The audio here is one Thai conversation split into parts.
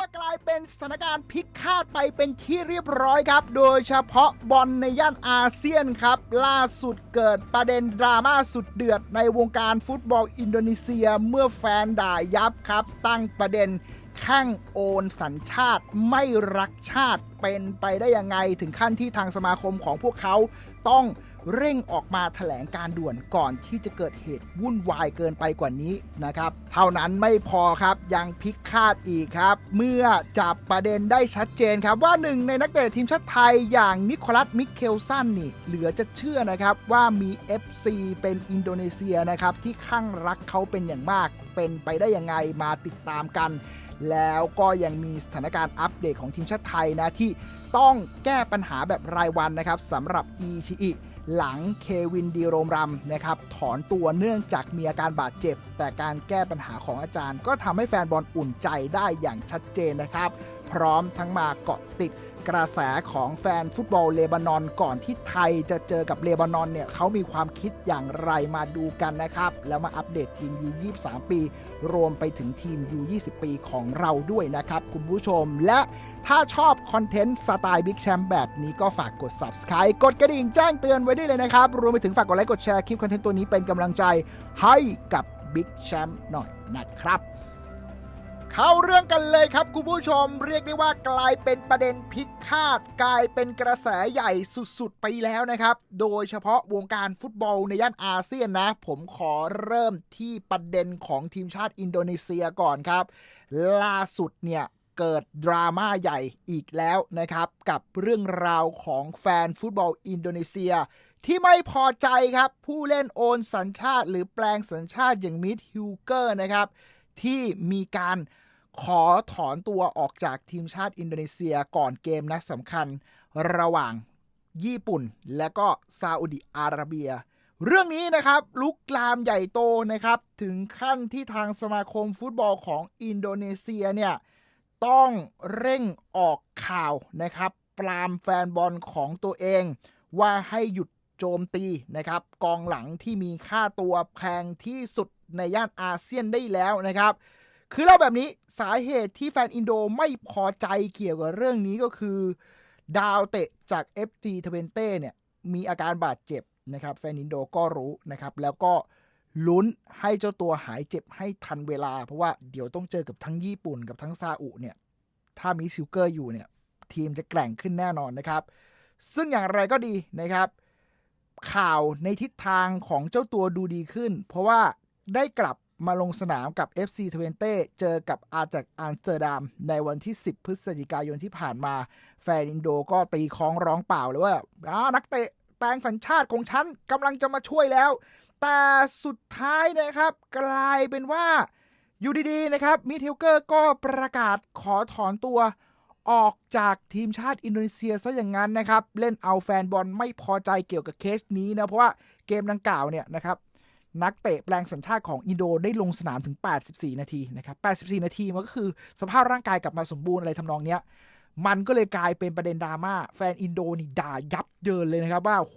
ว่ากลายเป็นสถานการณ์พลิกคาดไปเป็นที่เรียบร้อยครับ โดยเฉพาะบอลในย่านอาเซียนครับ ล่าสุดเกิดประเด็นดราม่าสุดเดือดในวงการฟุตบอลอินโดนีเซียเมื่อแฟนด่ายับครับ ตั้งประเด็นแข้งโอนสัญชาติไม่รักชาติเป็นไปได้ยังไงถึงขั้นที่ทางสมาคมของพวกเขาต้อง เร่งออกมาแถลงการด่วนก่อนที่จะเกิดเหตุวุ่นวายเกินไปกว่านี้นะครับ เท่านั้นไม่พอครับยังพิกคาดอีกครับ เมื่อจับประเด็นได้ชัดเจนครับว่าหนึ่งในนักเตะทีมชาติไทยอย่างนิโคลัสมิเคลสันนี่เหลือจะเชื่อนะครับว่ามี FC เป็นอินโดนีเซียนะครับที่ข้างรักเขาเป็นอย่างมาก เป็นไปได้ยังไงมาติดตามกัน แล้วก็ยังมีสถานการณ์อัปเดตของทีมชาติไทยนะที่ต้องแก้ปัญหาแบบรายวันนะครับสำหรับ e t e หลังเควินดีโรมรัมนะครับถอนตัวเนื่องจากมีอาการบาดเจ็บ แต่การแก้ปัญหาของอาจารย์ ก็ทำให้แฟนบอลอุ่นใจได้อย่างชัดเจนนะครับ พร้อมทั้งมาเกาะติด กระแสของแฟนฟุตบอลเลบานอนก่อนที่ไทยจะเจอกับเลบานอนเนี่ยเขามีความคิดอย่างไรมาดูกันนะครับ แล้วมาอัปเดตทีม U23 ปี รวมไปถึงทีม U20 ปีของเราด้วยนะครับคุณผู้ชม และถ้าชอบคอนเทนต์สไตล์บิ๊กแชมป์แบบนี้ก็ฝากกด Subscribe กดกระดิ่งแจ้งเตือนไว้ได้เลยนะครับ รวมไปถึงฝากกดไลค์กดแชร์คลิปคอนเทนต์ตัวนี้เป็นกำลังใจให้กับบิ๊กแชมป์หน่อยนะครับ เข้าเรื่องกันเลยครับคุณผู้ชมเรียกได้ว่ากลายเป็นประเด็นพลิกคาดกลายเป็นกระแสใหญ่สุดๆ ไปแล้วนะครับ โดยเฉพาะวงการฟุตบอลในย่านอาเซียนนะ ผมขอเริ่มที่ประเด็นของทีมชาติอินโดนีเซียก่อนครับ ล่าสุดเนี่ยเกิดดราม่าใหญ่อีกแล้วนะครับ กับเรื่องราวของแฟนฟุตบอลอินโดนีเซีย ที่ไม่พอใจครับ ผู้เล่นโอนสัญชาติหรือแปลงสัญชาติอย่างมิดฮิวเกอร์นะครับ ที่มีการขอถอนตัวออกจากทีมชาติอินโดนีเซียก่อนเกมนัดสำคัญระหว่างญี่ปุ่น และก็ซาอุดิอาระเบีย เรื่องนี้นะครับลุกลามใหญ่โตนะครับ ถึงขั้นที่ทางสมาคมฟุตบอลของอินโดนีเซียเนี่ยต้องเร่งออกข่าวนะครับปรามแฟนบอลของตัวเอง ว่าให้หยุดโจมตีนะครับ กองหลังที่มีค่าตัวแพงที่สุด ในย่านอาเซียนได้แล้วนะครับ คือเล่าแบบนี้สาเหตุที่แฟนอินโดไม่พอใจเกี่ยวกับเรื่องนี้ก็คือ ดาวเตะจาก FC ทเวนเต้เนี่ยมีอาการบาดเจ็บนะครับ แฟนอินโดก็รู้นะครับ แล้วก็ลุ้นให้เจ้าตัวหายเจ็บให้ทันเวลา เพราะว่าเดี๋ยวต้องเจอกับทั้งญี่ปุ่นกับทั้งซาอุเนี่ยถ้ามีซิลเกอร์อยู่เนี่ยทีมจะแกร่งขึ้นแน่นอนนะครับ ซึ่งอย่างไรก็ดีนะครับ ข่าวในทิศทางของเจ้าตัวดูดีขึ้น เพราะว่า ได้กลับมาลงสนามกับ FC ทเวนเต้เจอกับอาจากอัมสเตอร์ดัมในวันที่ 10 พฤศจิกายนที่ผ่านมา แฟนอินโดก็ตีคล้องร้องเปล่าเลยว่าอานักเตะแปลงสัญชาติของฉันกำลังจะมาช่วยแล้ว แต่สุดท้ายนะครับ กลายเป็นว่า อยู่ดีๆนะครับมิเทลเกอร์ก็ประกาศขอถอนตัวออกจากทีมชาติอินโดนีเซียซะอย่างนั้นนะครับ เล่นเอาแฟนบอลไม่พอใจเกี่ยวกับเคสนี้นะ เพราะว่าเกมดังกล่าวเนี่ยนะครับ นักเตะแปลงสัญชาติของอินโดได้ลงสนามถึง 84 นาทีนะครับ 84 นาทีมันก็คือสภาพร่างกายกลับมาสมบูรณ์อะไรทำนองเนี้ย มันก็เลยกลายเป็นประเด็นดราม่าแฟนอินโดนี่ด่ายับเยินเลยนะครับ ว่าโห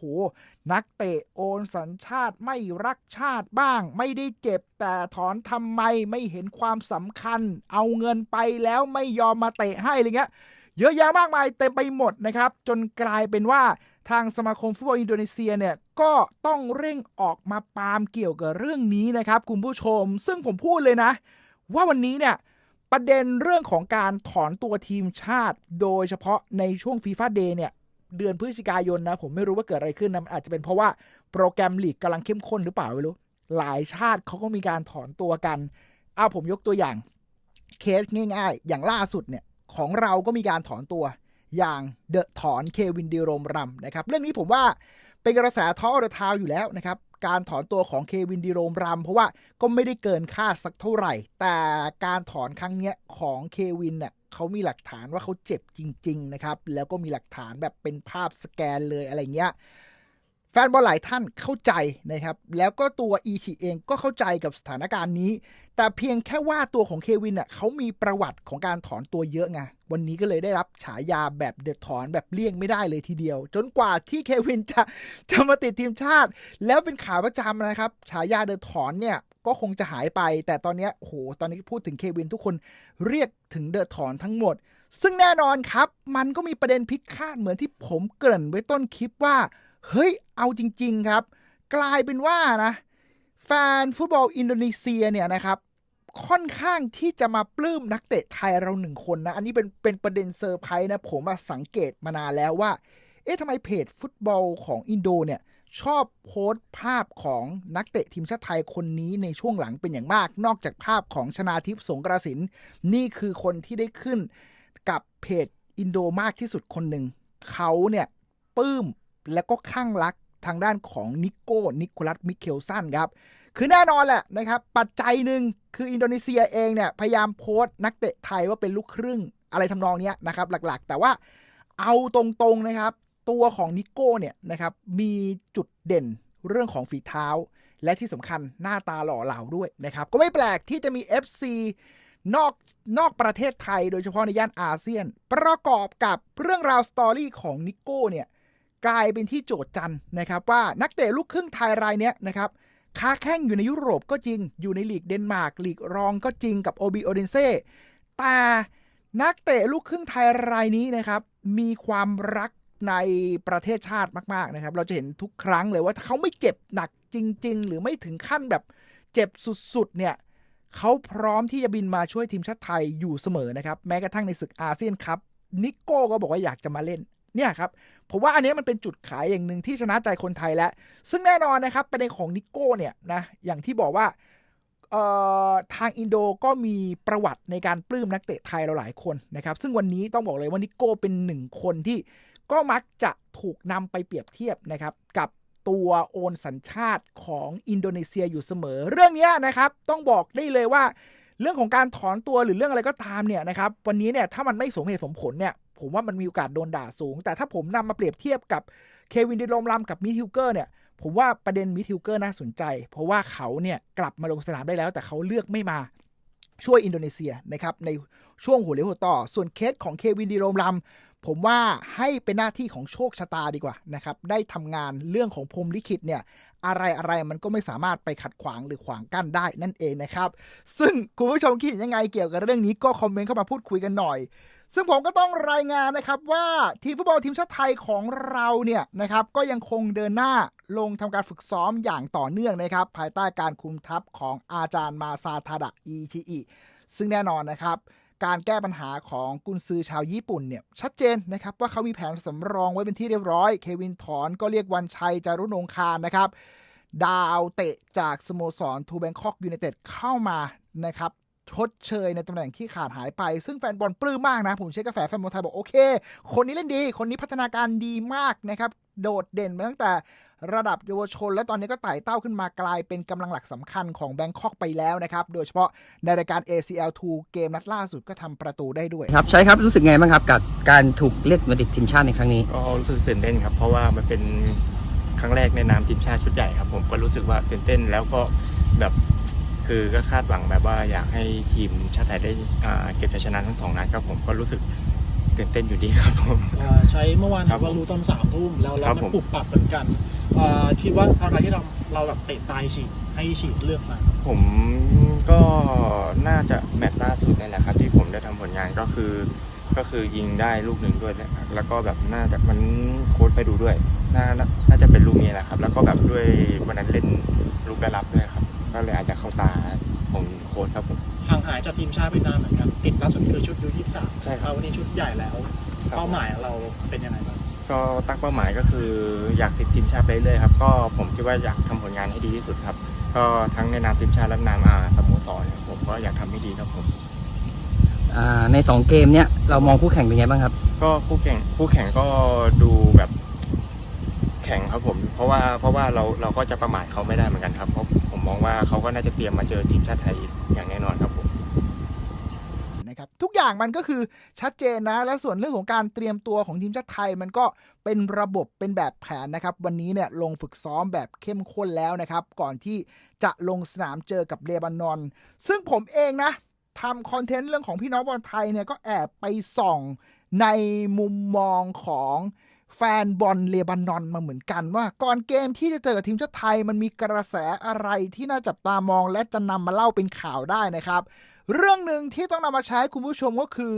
นักเตะโอนสัญชาติไม่รักชาติบ้าง ไม่ได้เจ็บแต่ถอนทำไมไม่เห็นความสำคัญ เอาเงินไปแล้วไม่ยอมมาเตะให้อะไรเงี้ยเยอะแยะมากมายเต็มไปหมดนะครับ จนกลายเป็นว่า ทางสมาคมฟุตบอลอินโดนีเซียเนี่ยก็ต้องเร่งออกมาปรามเกี่ยวกับเรื่องนี้นะครับคุณผู้ชม ซึ่งผมพูดเลยนะ ว่าวันนี้เนี่ยประเด็นเรื่องของการถอนตัวทีมชาติ โดยเฉพาะในช่วงฟีฟ่าเดย์เนี่ยเดือนพฤศจิกายนนะ ผมไม่รู้ว่าเกิดอะไรขึ้นนะอาจจะเป็นเพราะว่าโปรแกรมลีกกำลังเข้มข้นหรือเปล่าไม่รู้ หลายชาติเขาก็มีการถอนตัวกันเอาผมยกตัวอย่างเคสง่าย ๆ อย่างล่าสุดเนี่ยของเราก็มีการถอนตัว อย่างเดอะถอนเควินดีโรมรัมนะครับเรื่องนี้ผมว่าเป็นกระแสท้อเดอะทาวอยู่แล้วนะครับการถอนตัวของเควินดีโรมรัมเพราะว่าก็ไม่ได้เกินคาดสักเท่าไหร่ แต่การถอนครั้งเนี้ยของเควินเนี่ยเขามีหลักฐานว่าเขาเจ็บจริง ๆ นะครับ แล้วก็มีหลักฐานแบบเป็นภาพสแกนเลยอะไรเงี้ย แฟนบอลหลายท่านเข้าใจนะครับ แล้วก็ตัวอีชีเองก็เข้าใจกับสถานการณ์นี้ แต่เพียงแค่ว่าตัวของเควินอะเขามีประวัติของการถอนตัวเยอะไง วันนี้ก็เลยได้รับฉายาแบบเดือดถอนแบบเลี่ยงไม่ได้เลยทีเดียว จนกว่าที่เควินจะจะมาติดทีมชาติ แล้วเป็นข่าวประจำนะครับ ฉายาเดือดถอนเนี่ยก็คงจะหายไป แต่ตอนนี้โหตอนนี้พูดถึงเควินทุกคนเรียกถึงเดอะถอนทั้งหมด ซึ่งแน่นอนครับ มันก็มีประเด็นพิฆาตเหมือนที่ผมเกริ่นไว้ต้นคลิปว่า เฮ้ย เอาจริง ๆ ครับ กลายเป็นว่านะ แฟนฟุตบอลอินโดนีเซียเนี่ยนะครับ ค่อนข้างที่จะมาปลื้มนักเตะไทยเราหนึ่งคนนะ อันนี้เป็นเป็นประเด็นเซอร์ไพรส์นะ ผมมาสังเกตมานานแล้วว่า เอ๊ะทำไมเพจฟุตบอลของอินโดเนี่ยชอบโพสต์ภาพของนักเตะทีมชาติไทยคนนี้ในช่วงหลังเป็นอย่างมาก นอกจากภาพของชนาทิพย์สงกระสิน นี่คือคนที่ได้ขึ้นกับเพจอินโดมากที่สุดคนหนึ่ง เขาเนี่ยปลื้ม และก็ข้างรักทางด้านของนิโก้นิโคลัสมิเคลสันครับ คือแน่นอนแหละนะครับ ปัจจัยหนึ่งคืออินโดนีเซียเองเนี่ย พยายามโพสต์นักเตะไทยว่าเป็นลูกครึ่งอะไรทำนองนี้นะครับ หลักๆ แต่ว่าเอาตรงๆนะครับ ตัวของนิโก้เนี่ยนะครับ มีจุดเด่นเรื่องของฝีเท้า และที่สำคัญหน้าตาหล่อเหลาด้วยนะครับ ก็ไม่แปลกที่จะมี FC นอกนอกประเทศไทยโดยเฉพาะในย่านอาเซียน ประกอบกับเรื่องราวสตอรี่ของนิโก้เนี่ย กลายเป็นที่โจทย์จันนะครับว่านักเตะลูกครึ่งไทยรายเนี้ยนะครับค้าแข่งอยู่ในยุโรปก็จริง อยู่ในลีกเดนมาร์กลีกรองก็จริงกับโอบีโอเดนเซ่แต่นักเตะลูกครึ่งไทยรายนี้นะครับ มีความรักในประเทศชาติมาก ๆ นะครับ เราจะเห็นทุกครั้งเลยว่าเขาไม่เจ็บหนักจริง ๆ หรือไม่ถึงขั้นแบบเจ็บสุด ๆ เนี่ยเขาพร้อมที่จะบินมาช่วยทีมชาติไทยอยู่เสมอนะครับ แม้กระทั่งในศึกอาเซียนครับนิโก้ก็บอกว่าอยากจะมาเล่น เนี่ยครับผมว่าอันนี้มันเป็นจุดขายอย่างหนึ่งที่ชนะใจคนไทยแล้ว ซึ่งแน่นอนนะครับประเด็นของนิโก้เนี่ยนะอย่างที่บอกว่าทางอินโดก็มีประวัติในการปลื้มนักเตะไทยเราหลายคนนะครับ ซึ่งวันนี้ต้องบอกเลยว่านิโก้เป็นหนึ่งคนที่ก็มักจะถูกนำไปเปรียบเทียบนะครับกับตัวโอนสัญชาติของอินโดนีเซียอยู่เสมอ เรื่องนี้นะครับต้องบอกได้เลยว่า เรื่องของการถอนตัวหรือเรื่องอะไรก็ตามเนี่ยนะครับวันนี้เนี่ยถ้ามันไม่สมเหตุสมผลเนี่ย ผมว่ามันมีโอกาสโดนด่าสูง แต่ถ้าผมนำมาเปรียบเทียบกับเควินดิโรมลัมกับมิทิลเกอร์เนี่ยผมว่าประเด็นมิทิลเกอร์น่าสนใจ เพราะว่าเขาเนี่ยกลับมาลงสนามได้แล้ว แต่เขาเลือกไม่มาช่วยอินโดนีเซียนะครับในช่วงหัวเลี้ยวหัวต่อ ส่วนเคสของเควินดิโรมลัมผมว่าให้เป็นหน้าที่ของโชคชะตาดีกว่านะครับ ได้ทำงานเรื่องของพรมลิขิตเนี่ย อะไรอะไรมันก็ไม่สามารถไปขัดขวางหรือขวางกั้นได้นั่นเองนะครับ ซึ่งคุณผู้ชมคิดยังไงเกี่ยวกับเรื่องนี้ก็คอมเมนต์เข้ามาพูดคุยกันหน่อย ซึ่งผมก็ต้องรายงานนะครับว่าทีมฟุตบอลทีมชาติไทยของเราเนี่ยนะครับก็ยังคงเดินหน้าลงทำการฝึกซ้อมอย่างต่อเนื่องนะครับ ภายใต้การคุมทัพของอาจารย์มาซาทาดะอีทีอีซึ่งแน่นอนนะครับ การแก้ปัญหาของกุนซือชาวญี่ปุ่นเนี่ยชัดเจนนะครับว่าเขามีแผนสำรองไว้เป็นที่เรียบร้อย เควินถอนก็เรียกวันชัยจารุนงคารนะครับดาวเตะจากสโมสรทูแบงคอกยูไนเต็ดเข้ามานะครับ ชดเชยในตำแหน่งที่ขาดหายไป ซึ่งแฟนบอลปลื้มมากนะ ผมเช็คกาแฟแฟนบอลไทยบอกโอเค คนนี้เล่นดี คนนี้พัฒนาการดีมากนะครับ โดดเด่นมาตั้งแต่ระดับเยาวชน และตอนนี้ก็ไต่เต้าขึ้นมากลายเป็นกำลังหลักสำคัญของแบงคอกไปแล้วนะครับ โดยเฉพาะในรายการ ACL2 เกมนัดล่าสุดก็ทำประตูได้ด้วย ครับ ใช่ครับรู้สึกไงบ้างครับกับการถูกเรียกมาติดทีมชาติในครั้งนี้ก็รู้สึกตื่นเต้นครับเพราะว่ามันเป็นครั้งแรกในนามทีมชาติชุดใหญ่ครับผมก็รู้สึกว่าตื่นเต้นแล้วก็แบบ คือก็คาดหวังแบบว่าอยากให้ทีมชาติไทยได้อ่าเก็บชัยชนะทั้งสองนัดครับผมก็รู้สึกตื่นเต้นอยู่ดีครับผมอ่าใช้เมื่อวานครับว่ารู้ตอนสามทุ่มแล้วแล้วครับมันผมปรับปรับเหมือนกันอ่าคิดว่าอะไรที่เราเราแบบเตะตายฉีกให้ฉีกเลือกมาผมก็น่าจะแมตช์ล่าสุดนี่แหละครับ ที่ผมได้ทำผลงานก็คือ ก็คือยิงได้ลูกหนึ่งด้วยนะแล้วก็แบบน่าจะมันโค้ดไปดูด้วยน่าน่าน่าจะเป็นลูกนี้แหละครับ แล้วก็แบบด้วยวันนั้นเล่นลูกได้รับด้วยครับ ก็เลยอาจจะเข้าตาของโค้ดครับผม ห่างหายจากทีมชาติไปนานเหมือนกัน ติดล่าสุดคือชุดยูยี่สามใช่ครับวันนี้ชุดใหญ่แล้วครับเป้าหมายเราเป็นยังไงบ้างก็ตั้งเป้าหมายก็คืออยากติดทีมชาติไปเรื่อยๆครับ ก็ผมคิดว่าอยากทำผลงานให้ดีที่สุดครับ ก็ทั้งในนามทีมชาติและนามอาสโมสรเนี่ยผมก็อยากทำให้ดีครับผม อ่าใน 2 เกมเนี้ยเรามองคู่แข่งเป็นไงบ้างครับ ก็คู่แข่งคู่แข่งก็ดูแบบ แข่งครับผม เพราะว่าเพราะว่าเราเราก็จะประมาทเขาไม่ได้เหมือนกันครับเพราะผมมองว่าเขาก็น่าจะเตรียมมาเจอทีมชาติไทยอย่างแน่นอนครับผมนะครับทุกอย่างมันก็คือชัดเจนนะ และส่วนเรื่องของการเตรียมตัวของทีมชาติไทยมันก็เป็นระบบเป็นแบบแผนนะครับ วันนี้เนี่ยลงฝึกซ้อมแบบเข้มข้นแล้วนะครับ ก่อนที่จะลงสนามเจอกับเลบานอน ซึ่งผมเองนะทำคอนเทนต์เรื่องของพี่น้องบอลไทยเนี่ยก็แอบไปส่องในมุมมองของ แฟนบอลเลบานอนมาเหมือนกันว่า ก่อนเกมที่จะเจอกับทีมชาติไทยมันมีกระแสอะไรที่น่าจับตามองและจะนำมาเล่าเป็นข่าวได้นะครับ เรื่องหนึ่งที่ต้องนำมาใช้คุณผู้ชมก็คือ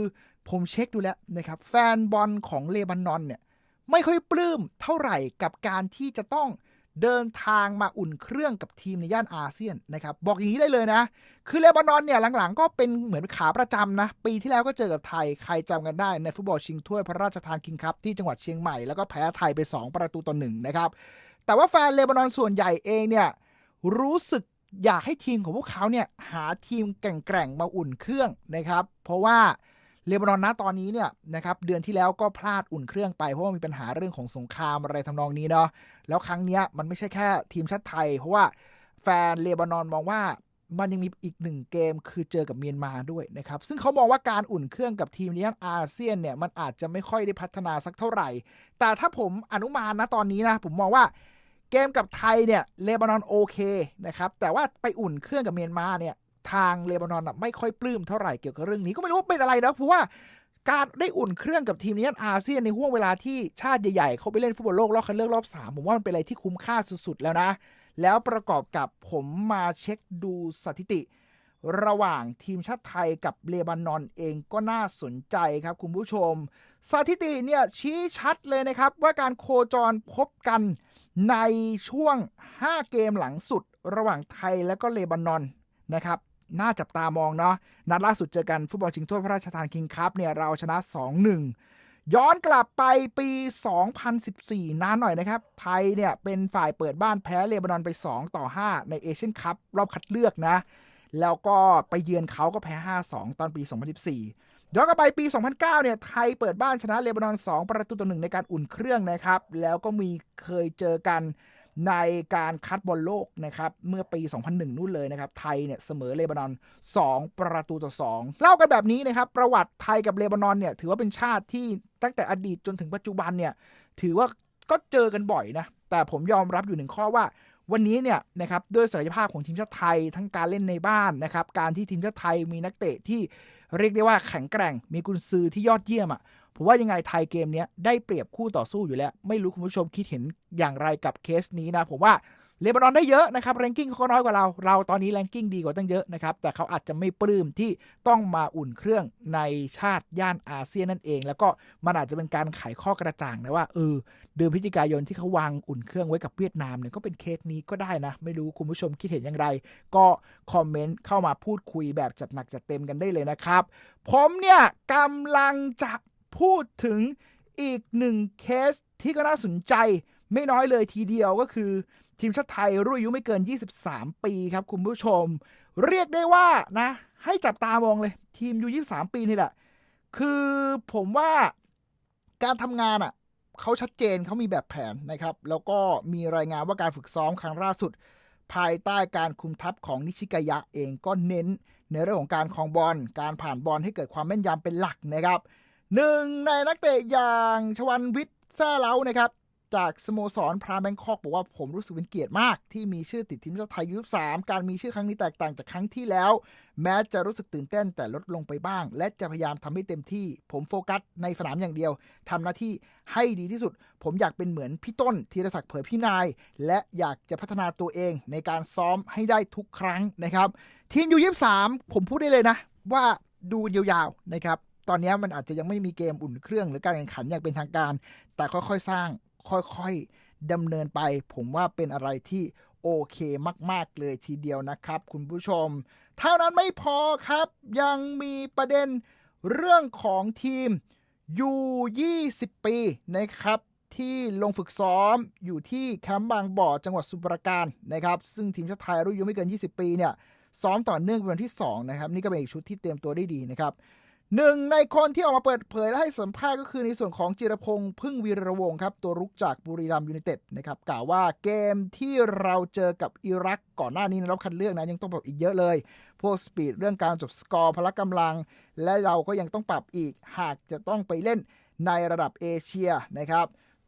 ผมเช็คดูแล้วนะครับ แฟนบอลของเลบานอนเนี่ยไม่ค่อยปลื้มเท่าไหร่กับการที่จะต้อง เดินทางมาอุ่นเครื่องกับทีมในย่านอาเซียนนะครับ บอกอย่างนี้ได้เลยนะ คือเลบานอนเนี่ยหลังๆ ก็เป็นเหมือนขาประจำนะ ปีที่แล้วก็เจอกับไทย ใครจำกันได้ในฟุตบอลชิงถ้วยพระราชทานคิงคัพที่จังหวัดเชียงใหม่ แล้วก็แพ้ไทยไป 2 ประตูต่อหนึ่งนะครับ แต่ว่าแฟนเลบานอนส่วนใหญ่เองเนี่ยรู้สึกอยากให้ทีมของพวกเขาเนี่ยหาทีมแกร่งๆมาอุ่นเครื่องนะครับ เพราะว่า เลบานอนนะตอนนี้เนี่ยนะครับเดือนที่แล้วก็พลาดอุ่นเครื่องไปเพราะว่ามีปัญหาเรื่องของสงครามอะไรทำนองนี้เนาะแล้วครั้งเนี้ยมันไม่ใช่แค่ทีมชาติไทย เพราะว่าแฟนเลบานอนมองว่ามันยังมีอีกหนึ่งเกมคือเจอกับเมียนมาด้วยนะครับ ซึ่งเขามองว่าการอุ่นเครื่องกับทีมในย่านอาเซียนเนี่ยมันอาจจะไม่ค่อยได้พัฒนาสักเท่าไหร่ แต่ถ้าผมอนุมานนะตอนนี้นะ ผมมองว่าเกมกับไทยเนี่ยเลบานอนโอเคนะครับแต่ว่าไปอุ่นเครื่องกับเมียนมาเนี่ย ทางเลบานอนอะไม่ค่อยปลื้มเท่าไหร่เกี่ยวกับเรื่องนี้ก็ไม่รู้ว่าเป็นอะไรนะเพราะว่าการได้อุ่นเครื่องกับทีมนี้อาเซียนในห่วงเวลาที่ชาติใหญ่ๆเขาไปเล่นฟุตบอลโลกรอบคัดเลือกรอบสามผมว่ามันเป็นอะไรที่คุ้มค่าสุดๆ แล้วนะ แล้วประกอบกับผมมาเช็คดูสถิติ ระหว่างทีมชาติไทยกับเลบานอนเองก็น่าสนใจครับคุณผู้ชม สถิติเนี่ยชี้ชัดเลยนะครับ ว่าการโคจรพบกันในช่วง 5 เกมหลังสุด ระหว่างไทยและก็เลบานอนนะครับ น่าจับตามองเนาะนัดล่าสุดเจอกันฟุตบอลชิงถ้วยพระราชทานคิงคัพเนี่ยเราชนะ 2-1 ย้อนกลับไปปี 2014 นานหน่อยนะครับ ไทยเนี่ยเป็นฝ่ายเปิดบ้านแพ้เลบานอนไป 2 ต่อ 5 ในเอเชียนคัพรอบคัดเลือกนะ แล้วก็ไปเยือนเขาก็แพ้ 5-2 ตอนปี 2014 ย้อนกลับไปปี 2009 เนี่ยไทยเปิดบ้านชนะเลบานอน 2 ประตูต่อหนึ่งในการอุ่นเครื่องนะครับ แล้วก็มีเคยเจอกัน ในการคัดบอลโลกนะครับ เมื่อปี 2001 นู่นเลยนะครับ ไทยเนี่ยเสมอเลบานอน 2 ประตูต่อ 2 เล่ากันแบบนี้นะครับ ประวัติไทยกับเลบานอนเนี่ย ถือว่าเป็นชาติที่ตั้งแต่อดีตจนถึงปัจจุบันเนี่ย ถือว่าก็เจอกันบ่อยนะ แต่ผมยอมรับอยู่หนึ่งข้อว่า วันนี้เนี่ยนะครับด้วยศักยภาพของทีมชาติไทยทั้งการเล่นในบ้านนะครับ การที่ทีมชาติไทยมีนักเตะที่เรียกได้ว่าแข็งแกร่ง มีกุนซือที่ยอดเยี่ยมอะ่ะ ผมว่ายังไงไทยเกมนี้ได้เปรียบคู่ต่อสู้อยู่แล้ว ไม่รู้คุณผู้ชมคิดเห็นอย่างไรกับเคสนี้นะ ผมว่าเลบานอนได้เยอะนะครับแรงกิ้งเขาก็น้อยกว่าเรา เราตอนนี้แรงกิ้งดีกว่าตั้งเยอะนะครับ แต่เขาอาจจะไม่ปลื้มที่ต้องมาอุ่นเครื่องในชาติย่านอาเซียนนั่นเอง แล้วก็มันอาจจะเป็นการไขข้อกระจ่างนะว่าเออเดือนพฤศจิกายนที่เขาวางอุ่นเครื่องไว้กับเวียดนามเนี่ยก็เป็นเคสนี้ก็ได้นะ ไม่รู้คุณผู้ชมคิดเห็นอย่างไร ก็คอมเมนต์เข้ามาพูดคุยแบบจัดหนักจัดเต็มกันได้เลยนะครับ ผมเนี่ยกำลังจะ พูดถึงอีกหนึ่งเคสที่ก็น่าสนใจ ไม่น้อยเลยทีเดียวก็คือ ทีมชาติไทยรุ่นอายุไม่เกิน 23 ปีครับคุณผู้ชม เรียกได้ว่านะ ให้จับตามองเลย ทีมอยู23 ปีนี่แหละ คือผมว่าการทำงานอะเขาชัดเจนเขามีแบบแผนนะครับ แล้วก็มีรายงานว่าการฝึกซ้อมครั้งล่าสุด ภายใต้การคุมทัพของนิชิกายะเองก็เน้น ในเรื่องของการคลองบอลการผ่านบอลให้เกิดความแม่นยำเป็นหลักนะครับ หนึ่งในนักเตะอย่างชวันวิทย์แซ่เล้านะครับ จากสโมสรพราแบงคอกบอกว่าผมรู้สึกเป็นเกียรติมาก ที่มีชื่อติดทีมชาติไทยยุคสามการมีชื่อครั้งนี้แตกต่างจากครั้งที่แล้ว แม้จะรู้สึกตื่นเต้นแต่ลดลงไปบ้าง และจะพยายามทำให้เต็มที่ ผมโฟกัสในสนามอย่างเดียวทำหน้าที่ให้ดีที่สุด ผมอยากเป็นเหมือนพี่ต้นธีรศักดิ์เผยพี่นาย และอยากจะพัฒนาตัวเองในการซ้อมให้ได้ทุกครั้งนะครับ ทีมยูยี่สามผมพูดได้เลยนะ ว่าดูยาวๆนะครับ ตอนนี้มันอาจจะยังไม่มีเกมอุ่นเครื่องหรือการแข่งขันอย่างเป็นทางการ แต่ค่อยๆสร้างค่อยๆดำเนินไป ผมว่าเป็นอะไรที่โอเคมาก ๆ เลยทีเดียวนะครับ คุณผู้ชม เท่านั้นไม่พอครับ ยังมีประเด็นเรื่องของทีมยู20 ปีนะครับที่ลงฝึกซ้อมอยู่ที่แคมป์บางบ่อจังหวัดสุพรราการนะครับ ซึ่งทีมชาติไทยรุ่นอายุไม่เกิน 20 ปีเนี่ยซ้อมต่อเนื่องเป็นวันที่ 2 นะครับ นี่ก็เป็นอีกชุดที่เตรียมตัวได้ดีนะครับ หนึ่งในคนที่ออกมาเปิดเผยและให้สัมภาษณ์ก็คือในส่วนของจิรพงษ์พึ่งวีรวงศ์ครับ ตัวรุกจากบุรีรัมยูไนเต็ดนะครับกล่าวว่าเกมที่เราเจอกับอิรักก่อนหน้านี้ในรอบคัดเลือกนะยังต้องปรับอีกเยอะเลย พวกสปีดเรื่องการจบสกอร์พละกำลัง และเราก็ยังต้องปรับอีกหากจะต้องไปเล่นในระดับเอเชียนะครับ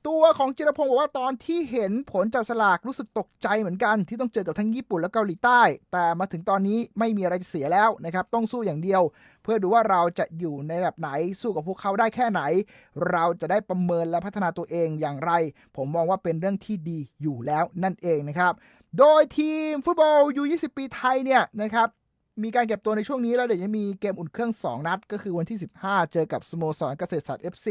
ตัวของจิรพงศ์บอกว่าตอนที่เห็นผลจับสลากรู้สึกตกใจเหมือนกัน ที่ต้องเจอกับทั้งญี่ปุ่นและเกาหลีใต้ แต่มาถึงตอนนี้ไม่มีอะไรจะเสียแล้วนะครับ ต้องสู้อย่างเดียว เพื่อดูว่าเราจะอยู่ในระดับไหนสู้กับพวกเขาได้แค่ไหน เราจะได้ประเมินและพัฒนาตัวเองอย่างไร ผมมองว่าเป็นเรื่องที่ดีอยู่แล้วนั่นเองนะครับ โดยทีมฟุตบอลยู20 ปีไทยเนี่ยนะครับ มีการเก็บตัวในช่วงนี้แล้วเดี๋ยวจะมีเกมอุ่นเครื่อง 2 นัด ก็คือวันที่ 15 เจอกับสโมสรเกษตรศาสตร์ FC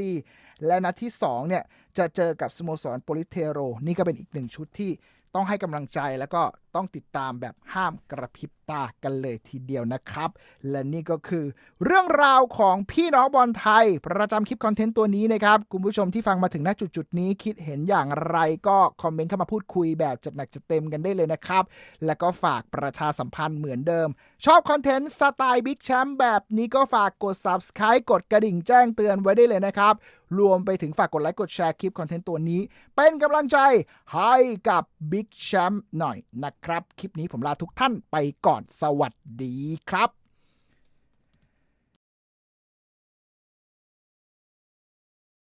และนัดที่2เนี่ยจะเจอกับสโมสรโปลิเทโร นี่ก็เป็นอีกหนึ่งชุดที่ต้องให้กำลังใจแล้วก็ ต้องติดตามแบบห้ามกระพริบตากันเลยทีเดียวนะครับ และนี่ก็คือ เรื่องราวของพี่น้องบอลไทย ประจำคลิปคอนเทนต์ตัวนี้นะครับ คุณผู้ชมที่ฟังมาถึงณจุดจุดๆนี้คิดเห็นอย่างไรก็คอมเมนต์เข้ามาพูดคุยแบบจัดหนักจัดเต็มกันได้เลยนะครับ แล้วก็ฝากประชาสัมพันธ์เหมือนเดิม ชอบคอนเทนต์สไตล์บิ๊กแชมป์แบบนี้ก็ฝากกด subscribe กดกระดิ่งแจ้งเตือนไว้ได้เลยนะครับรวมไปถึงฝากกดไลค์กดแชร์คลิปคอนเทนต์ตัวนี้ เป็นกำลังใจให้กับ Big Champ หน่อยนะครับ คลิปนี้ผมลาทุกท่านไปก่อนสวัสดีครับ